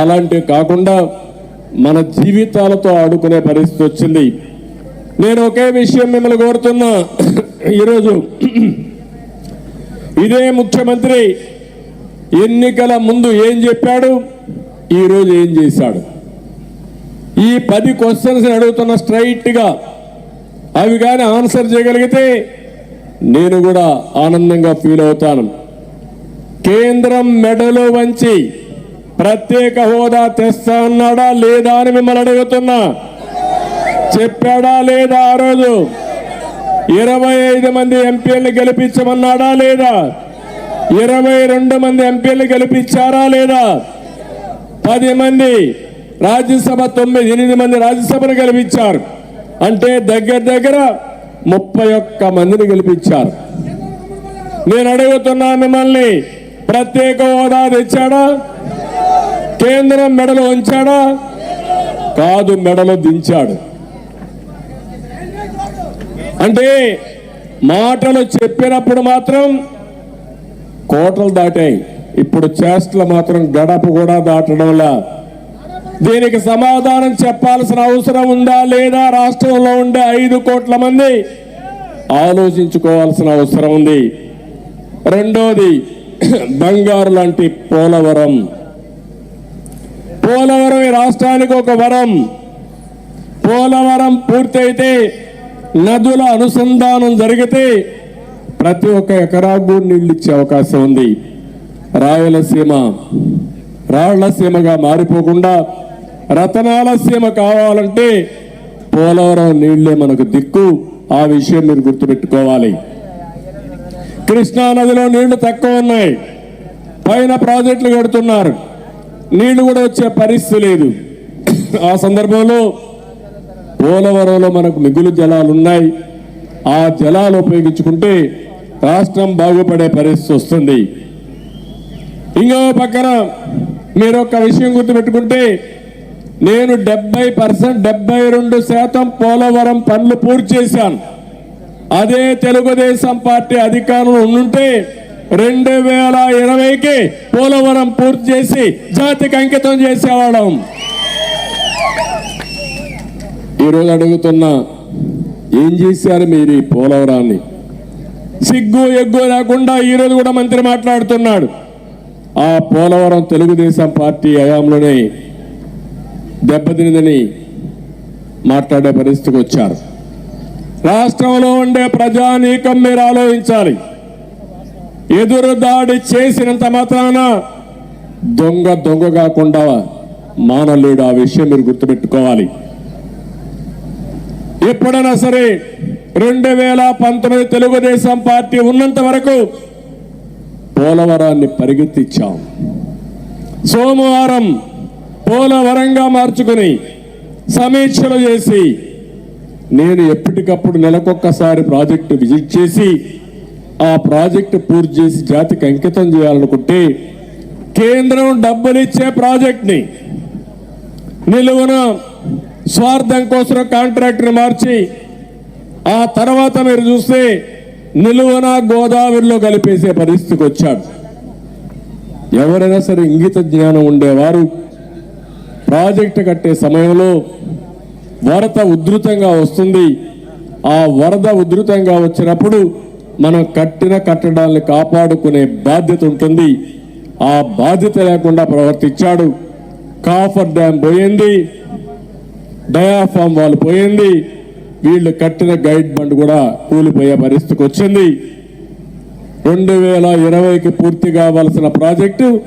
అలాంటివి కాకుండా మన జీవితాలతో ఆడుకునే పరిస్థితి వచ్చింది. నేను ఒకే విషయం మిమ్మల్ని కోరుతున్నా. ఈరోజు ఇదే ముఖ్యమంత్రి ఎన్నికల ముందు ఏం చెప్పాడు? ఈరోజు ఏం చేశాడు? ఈ పది క్వశ్చన్స్ అడుగుతున్న స్ట్రైట్గా అవి కానీ ఆన్సర్ చేయగలిగితే నేను కూడా ఆనందంగా ఫీల్ అవుతాను. కేంద్రం మెడలో వంచి ప్రత్యేక హోదా తెస్తా ఉన్నాడా లేదా అని మిమ్మల్ని అడుగుతున్నా. చెప్పాడా లేదా ఆ రోజు? ఇరవై ఐదు మంది ఎంపీలను గెలిపించమన్నాడా లేదా? ఇరవై రెండు మంది ఎంపీలను గెలిపించారా లేదా? పది మంది రాజ్యసభ తొమ్మిది ఎనిమిది మంది రాజ్యసభను గెలిపించారు. అంటే దగ్గర దగ్గర ముప్పై ఒక్క మందిని గెలిపించారు. నేను అడుగుతున్నా మిమ్మల్ని ప్రత్యేక హోదా తెచ్చాడా? కేంద్రం మెడలో ఉంచాడా కాదు మెడలో దించాడు. అంటే మాటలు చెప్పినప్పుడు మాత్రం కోటలు దాటాయి. ఇప్పుడు చేష్టలు మాత్రం గడప కూడా దాటడంలా దీనికి సమాధానం చెప్పాల్సిన అవసరం ఉందా లేదా? రాష్ట్రంలో ఉండే ఐదు కోట్ల మంది ఆలోచించుకోవాల్సిన అవసరం ఉంది. రెండోది బంగారు లాంటి పోలవరం. పోలవరం ఈ రాష్ట్రానికి ఒక వరం. పోలవరం పూర్తయితే నదుల అనుసంధానం జరిగితే ప్రతి ఒక్క ఎకరాకు నీళ్ళు ఇచ్చే అవకాశం ఉంది. రాయలసీమ రాళ్ళసీమగా మారిపోకుండా రతనాల సీమ కావాలంటే పోలవరం నీళ్ళే మనకు దిక్కు. ఆ విషయం మీరు గుర్తుపెట్టుకోవాలి. కృష్ణా నదిలో నీళ్ళు తక్కువ ఉన్నాయి. పైన ప్రాజెక్టులు కడుతున్నారు. నీళ్ళు కూడా వచ్చే పరిస్థితి లేదు. ఆ సందర్భంలో పోలవరంలో మనకు మిగులు జలాలు ఉన్నాయి. ఆ జలాలు ఉపయోగించుకుంటే రాష్ట్రం బాగుపడే పరిస్థితి వస్తుంది. ఇంకో పక్కన మీరు ఒక విషయం గుర్తుపెట్టుకుంటే నేను డెబ్బై పర్సెంట్ డెబ్బై రెండు శాతం పోలవరం పనులు పూర్తి చేశాను. అదే తెలుగుదేశం పార్టీ అధికారంలో ఉండుంటే రెండు వేల ఇరవైకి పోలవరం పూర్తి చేసి జాతికి అంకితం చేసేవాళ్ళం. ఈరోజు అడుగుతున్నా ఏం చేశారు మీరు ఈ పోలవరాన్ని? సిగ్గు ఎగ్గు లేకుండా ఈరోజు కూడా మంత్రి మాట్లాడుతున్నాడు. ఆ పోలవరం తెలుగుదేశం పార్టీ హయాంలోనే దెబ్బతినిందని మాట్లాడే పరిస్థితికి వచ్చారు. రాష్ట్రంలో ఉండే ప్రజానీకం మీరు ఆలోచించాలి. ఎదురు దాడి చేసినంత మాత్రాన దొంగ దొంగ కాకుండా మానలేడు ఆ విషయం మీరు గుర్తుపెట్టుకోవాలి. ఎప్పుడైనా సరే రెండు వేల పంతొమ్మిది తెలుగుదేశం పార్టీ ఉన్నంత వరకు పోలవరాన్ని పరిగెత్తిచ్చాం. సోమవారం పోలవరంగా మార్చుకుని సమీక్షలు చేసి నేను ఎప్పటికప్పుడు నెలకొక్కసారి ప్రాజెక్టు విజిట్ చేసి ఆ ప్రాజెక్టు పూర్తి చేసి జాతికి అంకితం చేయాలనుకుంటే కేంద్రం డబ్బులు ఇచ్చే ప్రాజెక్ట్ని నిలువున స్వార్థం కోసం కాంట్రాక్ట్ని మార్చి ఆ తర్వాత మీరు చూస్తే నిలువున గోదావరిలో కలిపేసే పరిస్థితికి వచ్చాడు ఎవరైనా సరే ఇంగిత జ్ఞానం ఉండేవారు. ప్రాజెక్టు కట్టే సమయంలో వరద ఉధృతంగా వస్తుంది. ఆ వరద ఉధృతంగా వచ్చినప్పుడు మనం కట్టిన కట్టడాన్ని కాపాడుకునే బాధ్యత ఉంటుంది. ఆ బాధ్యత లేకుండా ప్రవర్తించాడు. కాఫర్ డ్యామ్ పోయింది. డయాఫామ్ వాళ్ళు పోయింది. వీళ్ళు కట్టిన గైడ్ బండ్ కూడా కూలిపోయే పరిస్థితికి వచ్చింది. రెండు వేల ఇరవైకి పూర్తి కావాల్సిన ప్రాజెక్టు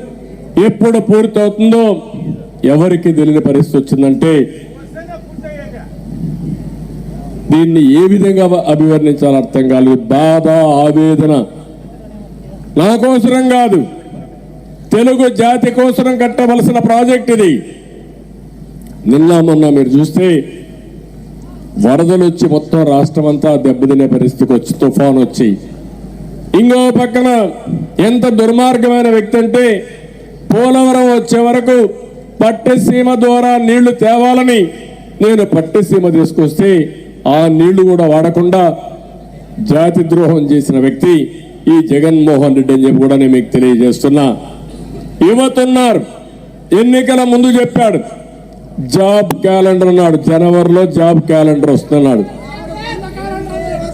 ఎప్పుడు పూర్తవుతుందో ఎవరికి తెలియని పరిస్థితి వచ్చిందంటే దీన్ని ఏ విధంగా అభివర్ణించాలో అర్థం కాలేదు. బాధ ఆవేదన. నా కోసరం కాదు. తెలుగు జాతి కోసరం కట్టవలసిన ప్రాజెక్ట్ ఇది. నిన్న మొన్న మీరు చూస్తే వరదలు వచ్చి మొత్తం రాష్ట్రం అంతా దెబ్బతినే పరిస్థితికి వచ్చి తుఫాన్ వచ్చి. ఇంకో పక్కన ఎంత దుర్మార్గమైన వ్యక్తి అంటే పోలవరం వచ్చే వరకు పట్టిసీమ ద్వారా నీళ్ళు తేవాలని నేను పట్టిసీమ తీసుకొస్తే ఆ నీళ్ళు కూడా వాడకుండా జాతి ద్రోహం చేసిన వ్యక్తి ఈ జగన్మోహన్ రెడ్డి అని చెప్పి కూడా నేను మీకు తెలియజేస్తున్నా. యువతున్నారు ఎన్నికల ముందు చెప్పాడు జాబ్ క్యాలెండర్ అన్నాడు జనవరిలో జాబ్ క్యాలెండర్ వస్తున్నాడు.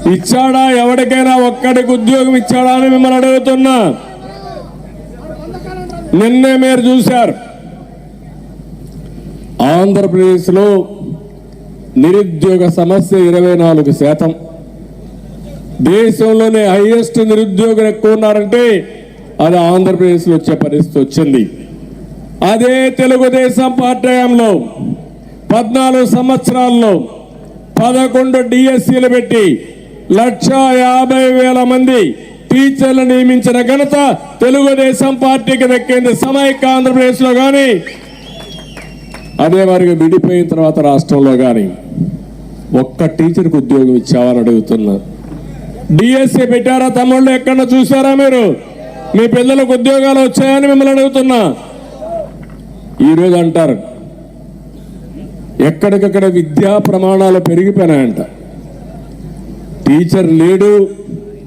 ఇచ్చాడా? ఎవరికైనా ఒక్కడికి ఉద్యోగం ఇచ్చాడా అని మిమ్మల్ని అడుగుతున్నా. నిన్నే మీరు చూశారు. ఆంధ్రప్రదేశ్లో నిరుద్యోగ సమస్య ఇరవై నాలుగు శాతం. దేశంలోనే హైయెస్ట్ నిరుద్యోగులు ఎక్కువ ఉన్నారంటే అది ఆంధ్రప్రదేశ్లో వచ్చే పరిస్థితి వచ్చింది. అదే తెలుగుదేశం పార్టీ పద్నాలుగు సంవత్సరాల్లో పదకొండు డిఎస్సీలు పెట్టి లక్ష యాభై వేల మంది టీచర్లు నియమించిన ఘనత తెలుగుదేశం పార్టీకి దక్కింది. సమైక్య ఆంధ్రప్రదేశ్లో కానీ అదే వారికి విడిపోయిన తర్వాత రాష్ట్రంలో కానీ ఒక్క టీచర్కి ఉద్యోగం ఇచ్చావని అడుగుతున్నా. డిఎస్సి పెట్టారా తమ్ముళ్ళు? ఎక్కడ చూసారా మీరు? మీ పిల్లలకు ఉద్యోగాలు వచ్చాయని మిమ్మల్ని అడుగుతున్నా. ఈరోజు అంటారు ఎక్కడికక్కడ విద్యా ప్రమాణాలు పెరిగిపోయినాయంట. టీచర్ లేడు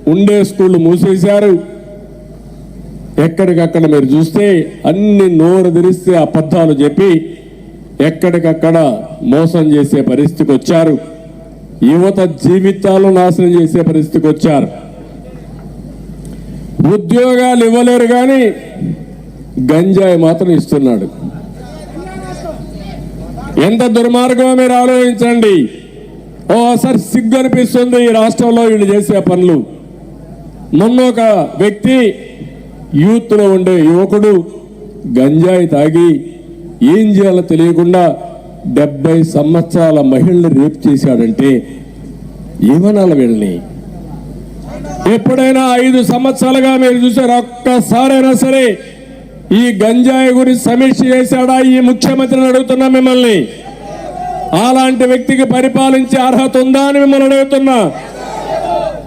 ఉండే స్కూళ్ళు మూసేశారు. ఎక్కడికక్కడ మీరు చూస్తే అన్ని నోరు తెరిస్తే అబద్ధాలు చెప్పి ఎక్కడికక్కడ మోసం చేసే పరిస్థితికి వచ్చారు. యువత జీవితాలు నాశనం చేసే పరిస్థితికి వచ్చారు. ఉద్యోగాలు ఇవ్వలేరు కానీ గంజాయి మాత్రం ఇస్తున్నాడు. ఎంత దుర్మార్గమో మీరు ఆలోచించండి. ఓసారి సిగ్గు అనిపిస్తుంది ఈ రాష్ట్రంలో వీళ్ళు చేసే పనులు. మొన్న ఒక వ్యక్తి యూత్లో ఉండే యువకుడు గంజాయి తాగి ఏం చేయాలో తెలియకుండా డెబ్బై సంవత్సరాల మహిళని రేప్ చేశాడంటే ఏమనాలి వీళ్ళని? ఎప్పుడైనా ఐదు సంవత్సరాలుగా మీరు చూసారు ఒక్కసారైనా సరే ఈ గంజాయి గురించి సమీక్ష చేశాడా? ఈ ముఖ్యమంత్రిని అడుగుతున్నా మిమ్మల్ని. అలాంటి వ్యక్తికి పరిపాలించే అర్హత ఉందా అని మిమ్మల్ని అడుగుతున్నా.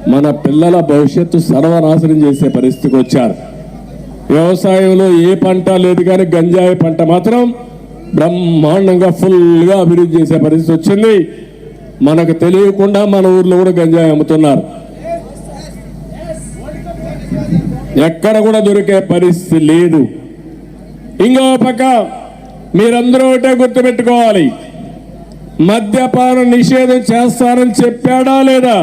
మన పిల్లల భవిష్యత్తు సర్వనాశనం చేసే పరిస్థితికి వచ్చారు. వ్యవసాయంలో ఏ పంట లేదు కానీ గంజాయి పంట మాత్రం బ్రహ్మాండంగా ఫుల్గా అభివృద్ధి చేసే పరిస్థితి వచ్చింది. మనకు తెలియకుండా మన ఊర్లో కూడా గంజాయి అమ్ముతున్నారు. ఎక్కడ కూడా దొరికే పరిస్థితి లేదు. ఇంకో పక్క మీరందరూ ఒకటే గుర్తుపెట్టుకోవాలి. మద్యపాన నిషేధం చేస్తారని చెప్పాడా లేదా?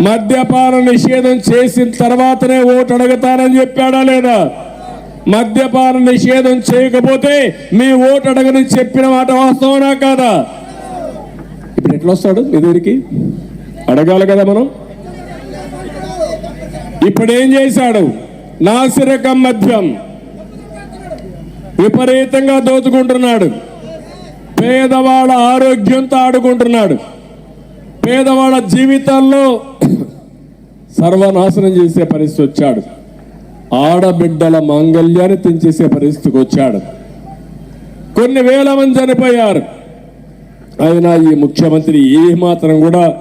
మద్యపాన నిషేధం చేసిన తర్వాతనే ఓటు అడుగుతానని చెప్పాడా లేదా? మద్యపాన నిషేధం చేయకపోతే మీ ఓటు అడగని చెప్పిన మాట వాస్తవనా కాదా? ఇప్పుడు ఎట్లా వస్తాడు మీ దగ్గరికి? అడగాలి కదా మనం? ఇప్పుడు ఏం చేశాడు? నాసిరకం మద్యం విపరీతంగా దోచుకుంటున్నాడు. పేదవాళ్ళ ఆరోగ్యంతో ఆడుకుంటున్నాడు. పేదవాళ్ళ జీవితాల్లో సర్వనాశనం చేసే పరిస్థితి వచ్చాడు. ఆడబిడ్డల మాంగల్యాన్ని తెంచేసే పరిస్థితికి వచ్చాడు. కొన్ని వేల మంది చనిపోయారు. అయినా ఈ ముఖ్యమంత్రి ఏ మాత్రం కూడా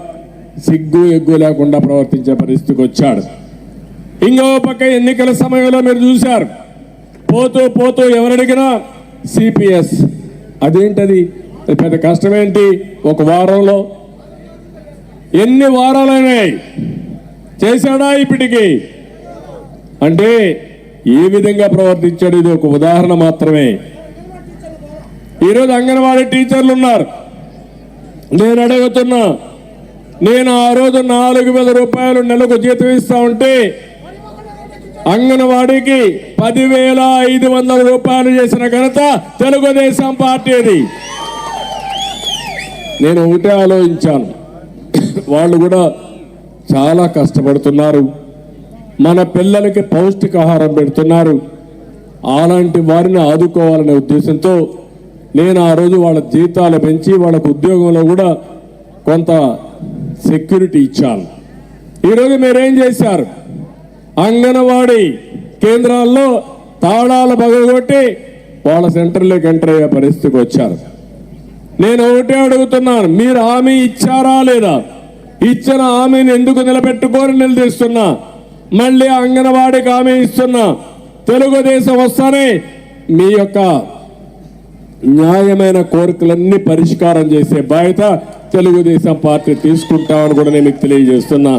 సిగ్గు ఎగ్గు లేకుండా ప్రవర్తించే పరిస్థితికి వచ్చాడు. ఇంకో పక్క ఎన్నికల సమయంలో మీరు చూశారు. పోతూ పోతూ ఎవరడిగినా సిపిఎస్. అదేంటది? పెద్ద కష్టమేంటి? ఒక వారంలో ఎన్ని వారాలైనాయి? చేశాడా ఇప్పటికి? అంటే ఏ విధంగా ప్రవర్తించాడు? ఇది ఒక ఉదాహరణ మాత్రమే. ఈరోజు అంగన్వాడీ టీచర్లు ఉన్నారు నేను అడుగుతున్నా నేను ఆ రోజు నాలుగు వేల రూపాయలు నెలకు జీతం ఇస్తా ఉంటే అంగన్వాడీకి పదివేల ఐదు వందల రూపాయలు చేసిన ఘనత తెలుగుదేశం పార్టీది. నేను ఒకటే ఆలోచించాను. వాళ్ళు కూడా చాలా కష్టపడుతున్నారు. మన పిల్లలకి పౌష్టికాహారం పెడుతున్నారు. అలాంటి వారిని ఆదుకోవాలనే ఉద్దేశంతో నేను ఆ రోజు వాళ్ళ జీతాలు పెంచి వాళ్ళకు ఉద్యోగంలో కూడా కొంత సెక్యూరిటీ ఇచ్చాను. ఈరోజు మీరేం చేశారు? అంగన్వాడీ కేంద్రాల్లో తాళాలు పగలగొట్టి వాళ్ళ సెంటర్లోకి ఎంటర్ అయ్యే పరిస్థితికి వచ్చారు. నేను ఒకటే అడుగుతున్నాను మీరు హామీ ఇచ్చారా లేదా? ఇచ్చిన హామీని ఎందుకు నిలబెట్టుకొని నిలదీస్తున్నా మళ్ళీ అంగన్వాడికి హామీ ఇస్తున్నా. తెలుగుదేశం వస్తానే మీ యొక్క న్యాయమైన కోరికలన్నీ పరిష్కారం చేసే బాధ్యత తెలుగుదేశం పార్టీ తీసుకుంటామని కూడా నేను మీకు తెలియజేస్తున్నా.